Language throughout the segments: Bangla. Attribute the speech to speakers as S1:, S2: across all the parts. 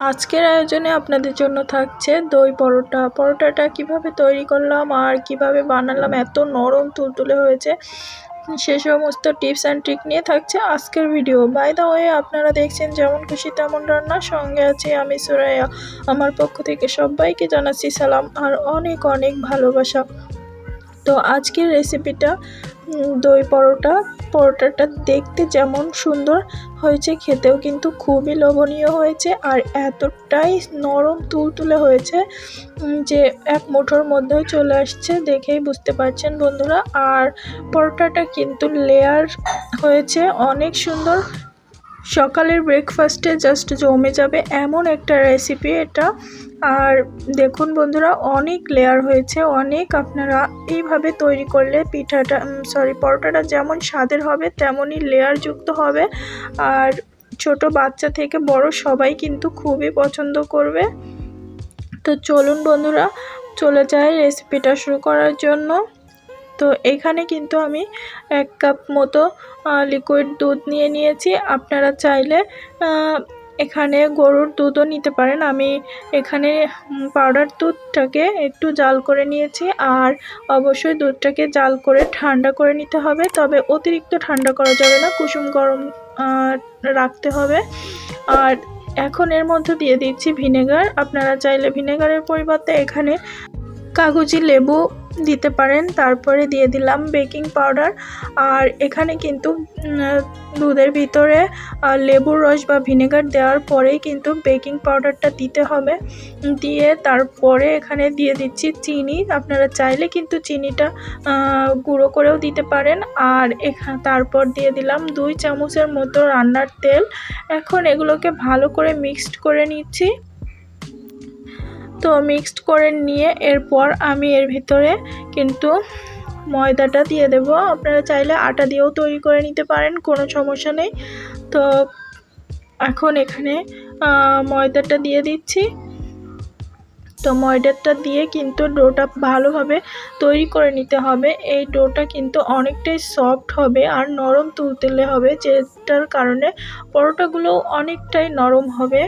S1: আজকের আয়োজনে আপনাদের জন্য থাকছে দই পরোটা। পরোটাটা কীভাবে তৈরি করলাম আর কীভাবে বানালাম, এত নরম তুলতুলে হয়েছে, সে সমস্ত টিপস অ্যান্ড ট্রিক নিয়ে থাকছে আজকের ভিডিও। বাই দা ওয়ে আপনারা দেখছেন যেমন খুশি তেমন রান্না। সঙ্গে আছি আমি সুরাইয়া। আমার পক্ষ থেকে সবাইকে জানাচ্ছি সালাম আর অনেক অনেক ভালোবাসা। তো আজকের রেসিপিটা দই পরোটা পরোটাটা দেখতে যেমন সুন্দর হয়েছে, খেতেও কিন্তু খুবই লোভনীয় হয়েছে আর এতটাই নরম তুলতুলে হয়েছে যে এক মুঠোর মধ্যেও চলে আসছে দেখেই বুঝতে পারছেন বন্ধুরা। আর পরোটাটা কিন্তু লেয়ার হয়েছে অনেক সুন্দর সকালের ব্রেকফাস্টে জাস্ট জমে যাবে এমন একটা রেসিপি এটা। আর দেখুন বন্ধুরা, অনেক লেয়ার হয়েছে, অনেক আপনারা এইভাবে তৈরি করলে পিঠাটা সরি পরোটাটা যেমন স্বাদের হবে, তেমনই লেয়ারযুক্ত হবে। আর ছোট বাচ্চা থেকে বড় সবাই কিন্তু খুবই পছন্দ করবে। তো চলুন বন্ধুরা, চলে যাই রেসিপিটা শুরু করার জন্য। তো এখানে কিন্তু আমি এক কাপ মতো লিকুইড দুধ নিয়ে নিয়েছি। আপনারা চাইলে এখানে গরুর দুধও নিতে পারেন। আমি এখানে পাউডার দুধটাকে একটু জাল করে নিয়েছি আর অবশ্যই দুধটাকে জাল করে ঠান্ডা করে নিতে হবে। তবে অতিরিক্ত ঠান্ডা করা যাবে না, কুসুম গরম রাখতে হবে। আর এখন এর মধ্যে দিয়ে দিচ্ছি ভিনেগার। আপনারা চাইলে ভিনেগারের পরিবর্তে এখানে কাগজি লেবু দিতে পারেন। তারপরে দিয়ে দিলাম বেকিং পাউডার। আর এখানে কিন্তু দুধের ভিতরে লেবুর রস বা ভিনেগার দেওয়ার পরেই কিন্তু বেকিং পাউডারটা দিতে হবে। দিয়ে তারপরে এখানে দিয়ে দিচ্ছি চিনি। আপনারা চাইলে কিন্তু চিনিটা গুঁড়ো করেও দিতে পারেন। আর এখানে তারপর দিয়ে দিলাম দুই চামচের মতো রান্নার তেল। এখন এগুলোকে ভালো করে মিক্সড করে নিচ্ছি। তো মিক্সড করে নিয়ে এরপর আমি এর ভিতরে কিন্তু ময়দাটা দিয়ে দেব। আপনারা চাইলে আটা দিয়েও তৈরি করে নিতে পারেন, কোনো সমস্যা নেই। তো এখন এখানে ময়দাটা দিয়ে দিচ্ছি। তো ময়দাটা দিয়ে কিন্তু ডোটা ভালোভাবে তৈরি করে নিতে হবে। এই ডোটা কিন্তু অনেকটাই সফট হবে আর নরম তুলতুলে হবে, যেটার কারণে পরোটাগুলো অনেকটাই নরম হবে।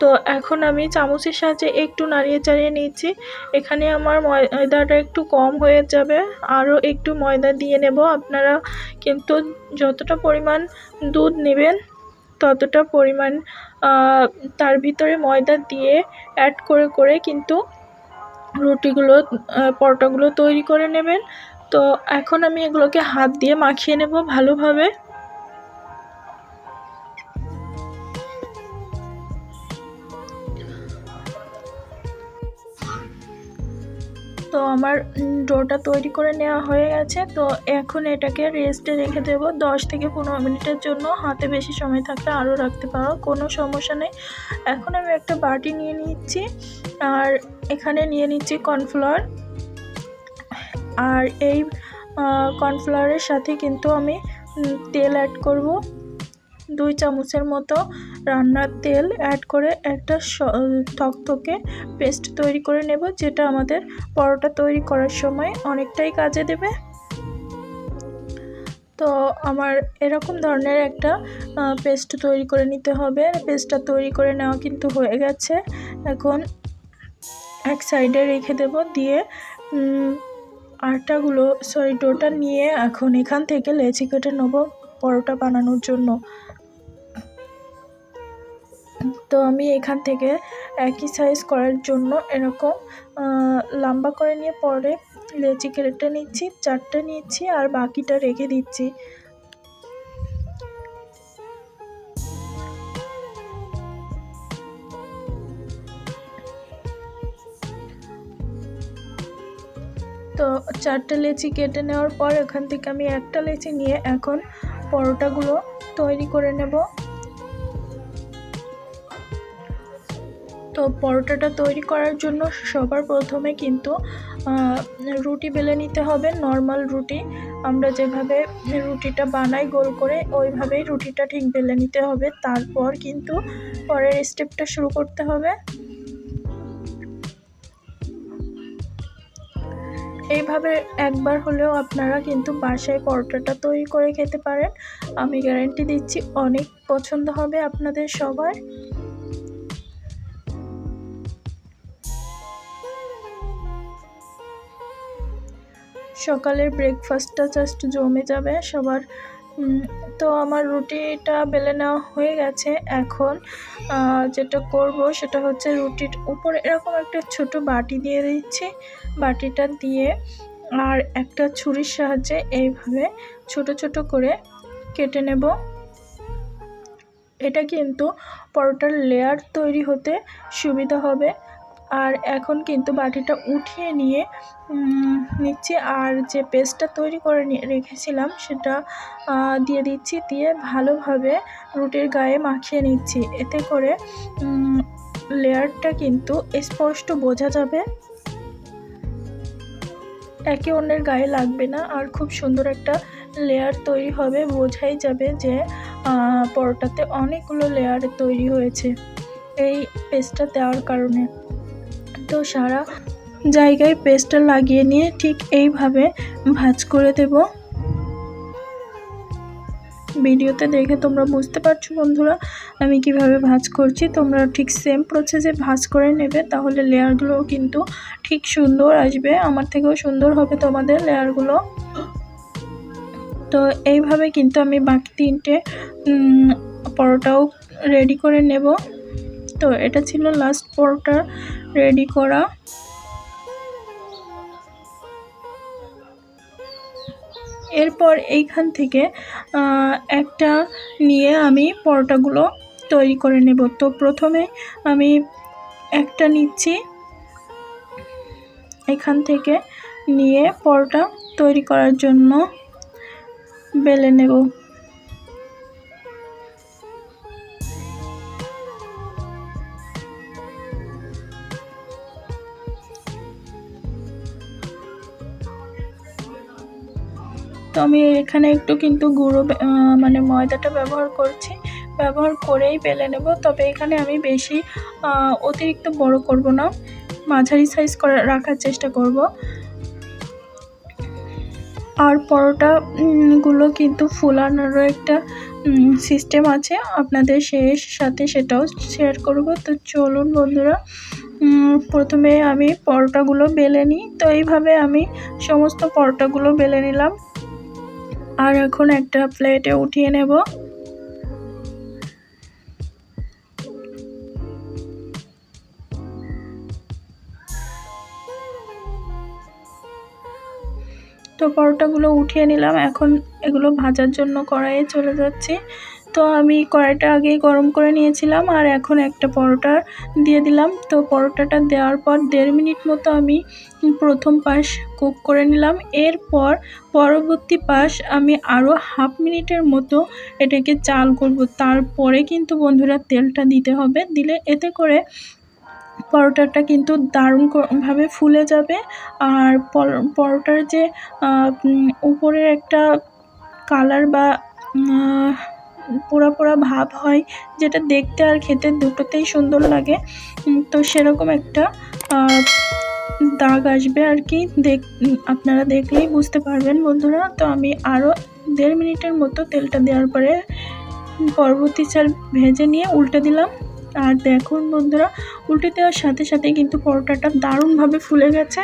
S1: তো এখন আমি চামচের সাহায্যে একটু নাড়িয়ে চাড়িয়ে নিচ্ছি। এখানে আমার ময়দাটা একটু কম হয়ে যাবে। আরও একটু ময়দা দিয়ে নেব। আপনারা কিন্তু যতটা পরিমাণ দুধ নেবেন, ততটা পরিমাণ তার ভিতরে ময়দা দিয়ে অ্যাড করে করে কিন্তু রুটিগুলো পরোটাগুলো তৈরি করে নেবেন। তো এখন আমি এগুলোকে হাত দিয়ে মাখিয়ে নেব ভালোভাবে। তো আমার ডোটা তৈরি করে নেওয়া হয়ে গেছে। তো এখন এটাকে রেস্টে রেখে দেবো। দশ থেকে পনেরো মিনিটের জন্য হাতে বেশি সময় থাকলে আরও রাখতে পারো, কোনো সমস্যা নেই। এখন আমি একটা বাটি নিয়ে নিচ্ছি আর এখানে নিয়ে নিচ্ছি কর্নফ্লাওয়ার। আর এই কর্নফ্লাওয়ারের সাথে কিন্তু আমি তেল অ্যাড করব। দুই চামচের মতো রান্নার তেল অ্যাড করে একটা থকথকে পেস্ট তৈরি করে নেব, যেটা আমাদের পরোটা তৈরি করার সময় অনেকটাই কাজে দেবে। তো আমার এরকম ধরনের একটা পেস্ট তৈরি করে নিতে হবে। পেস্টটা তৈরি করে নেওয়া কিন্তু হয়ে গেছে। এখন এক সাইডে রেখে দেব, দিয়ে আটাগুলো সরি ডোটা নিয়ে এখন এখান থেকে লেচি কেটে নেব পরোটা বানানোর জন্য। তো আমি এখান থেকে একই সাইজ করার জন্য এরকম লম্বা করে নিয়ে পরে লেচি কেটে নিচ্ছি, চারটে নিচ্ছি আর বাকিটা রেখে দিচ্ছি। তো চারটে লেচি কেটে নেওয়ার পর এখান থেকে আমি একটা লেচি নিয়ে এখন পরোটাগুলো তৈরি করে নেব। তো পরোটাটা তৈরি করার জন্য সবার প্রথমে কিন্তু রুটি বেলে নিতে হবে, নর্মাল রুটি। আমরা যেভাবে রুটিটা বানাই গোল করে, ওইভাবেই রুটিটা ঠিক বেলে নিতে হবে। তারপর কিন্তু পরের স্টেপটা শুরু করতে হবে। এইভাবে একবার হলেও আপনারা কিন্তু বাসায় পরোটাটা তৈরি করে খেতে পারেন। আমি গ্যারেন্টি দিচ্ছি, অনেক পছন্দ হবে আপনাদের সবার। সকালের ব্রেকফাস্টটা জাস্ট জমে যাবে সবার। তো আমার রুটিটা বেলে নেওয়া হয়ে গেছে। এখন যেটা করব সেটা হচ্ছে রুটির উপরে এরকম একটা ছোট বাটি দিয়ে দিচ্ছি। বাটিটা দিয়ে আর একটা ছুরির সাহায্যে এইভাবে ছোট ছোট করে কেটে নেব। এটা কিন্তু পরোটার লেয়ার তৈরি হতে সুবিধা হবে। আর এখন কিন্তু বাটিটা উঠিয়ে নিয়ে নিচ্ছি। আর যে পেস্টটা তৈরি করে রেখেছিলাম সেটা দিয়ে দিচ্ছি, দিয়ে ভালোভাবে রুটির গায়ে মাখিয়ে নিচ্ছি। এতে করে লেয়ারটা কিন্তু স্পষ্ট বোঝা যাবে। একে অন্যের গায়ে লাগবে না। আর খুব সুন্দর একটা লেয়ার তৈরি হবে। বোঝাই যাবে যে পরোটাতে অনেকগুলো লেয়ার তৈরি হয়েছে এই পেস্টটা দেওয়ার কারণে। তো সারা জায়গায় পেস্টটা লাগিয়ে নিয়ে ঠিক এইভাবে ভাঁজ করে দেব। ভিডিওতে দেখে তোমরা বুঝতে পারছ বন্ধুরা আমি কীভাবে ভাঁজ করছি। তোমরা ঠিক সেম প্রসেসে ভাঁজ করে নেবে, তাহলে লেয়ারগুলোও কিন্তু ঠিক সুন্দর আসবে। আমার থেকেও সুন্দর হবে তোমাদের লেয়ারগুলো। তো এইভাবে কিন্তু আমি বাকি তিনটে পরোটাও রেডি করে নেব। তো এটা ছিল লাস্ট পরোটা রেডি করা। এরপর এইখান থেকে একটা নিয়ে আমি পরোটাগুলো তৈরি করে নেব। তো প্রথমে আমি একটা নিচ্ছি। এখান থেকে নিয়ে পরোটা তৈরি করার জন্য বেলে নেব। তো আমি এখানে একটু কিন্তু গুঁড়ো মানে ময়দাটা ব্যবহার করছি। ব্যবহার করেই বেলে নেব। তবে এখানে আমি বেশি অতিরিক্ত বড় করব না। মাঝারি সাইজ করে রাখার চেষ্টা করব। আর পরোটা উম, গুলো কিন্তু ফুলানোরও একটা সিস্টেম আছে। আপনাদের শেষ সাথে সেটাও শেয়ার করব। তো চলুন বন্ধুরা প্রথমে আমি পরোটাগুলো বেলে নিই। তো এইভাবে আমি সমস্ত পরোটাগুলো বেলে নিলাম। আর এখন একটা প্লেটে উঠিয়ে নেব। তো পরোটাগুলো উঠিয়ে নিলাম। এখন এগুলো ভাজার জন্য কড়াইয়ে চলে যাচ্ছি। তো আমি কড়াইটা আগেই গরম করে নিয়েছিলাম আর এখন একটা পরোটা দিয়ে দিলাম। তো পরোটাটা দেওয়ার পর দেড় মিনিট মতো আমি প্রথম পাশ কুক করে নিলাম। এরপর পরবর্তী পাশ আমি আরও হাফ মিনিটের মতো এটাকে চাল করব। তারপরে কিন্তু বন্ধুরা তেলটা দিতে হবে। দিলে এতে করে পরোটাটা কিন্তু দারুণ ভাবে ফুলে যাবে। আর পর- পরোটার যে উপরের একটা কালার বা পোড়া পোড়া ভাব হয়, যেটা দেখতে আর খেতে দুটোতেই সুন্দর লাগে। তো সেরকম একটা দাগ আসবে আর কি। দেখ আপনারা দেখলেই বুঝতে পারবেন বন্ধুরা। তো আমি আরও দেড় মিনিটের মতো তেলটা দেওয়ার পরে পরবর্তী চাল ভেজে নিয়ে উল্টে দিলাম। আর দেখুন বন্ধুরা, উল্টে দেওয়ার সাথে সাথে কিন্তু পরোটাটা দারুণভাবে ফুলে গেছে।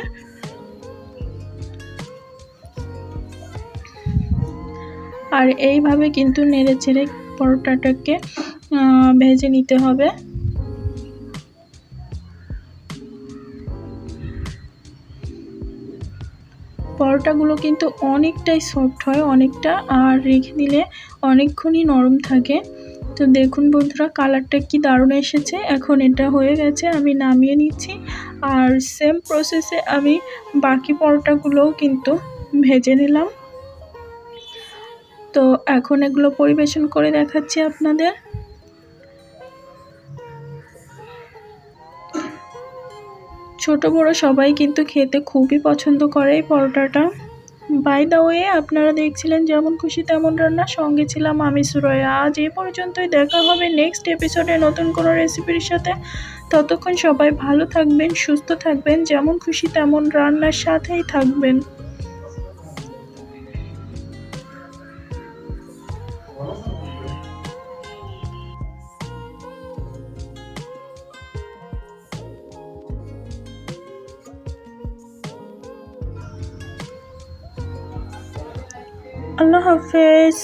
S1: আর এইভাবে কিন্তু নেড়ে চেড়ে পরোটাটাকে ভেজে নিতে হবে। পরোটাগুলো কিন্তু অনেকটাই সফট হয়, অনেকটা, আর রেখে দিলে অনেকক্ষণই নরম থাকে। তো দেখুন বন্ধুরা কালারটা কি দারুণ এসেছে। এখন এটা হয়ে গেছে, আমি নামিয়ে নিচ্ছি। আর সেম প্রসেসে আমি বাকি পরোটাগুলোও কিন্তু ভেজে নিলাম। তো এখন এগুলো পরিবেশন করে দেখাচ্ছি আপনাদের। ছোট বড় সবাই কিন্তু খেতে খুবই পছন্দ করে এই পরোটাটা। বাই দা ওয়ে আপনারা দেখছিলেন যেমন খুশি তেমন রান্না, সঙ্গে ছিলাম আমি, সুরয়া। আজ এ পর্যন্তই, দেখা হবে নেক্সট এপিসোডে নতুন কোনো রেসিপির সাথে। ততক্ষণ সবাই ভালো থাকবেন, সুস্থ থাকবেন, যেমন খুশি তেমন রান্নার সাথেই থাকবেন। আল্লাহ হাফেজ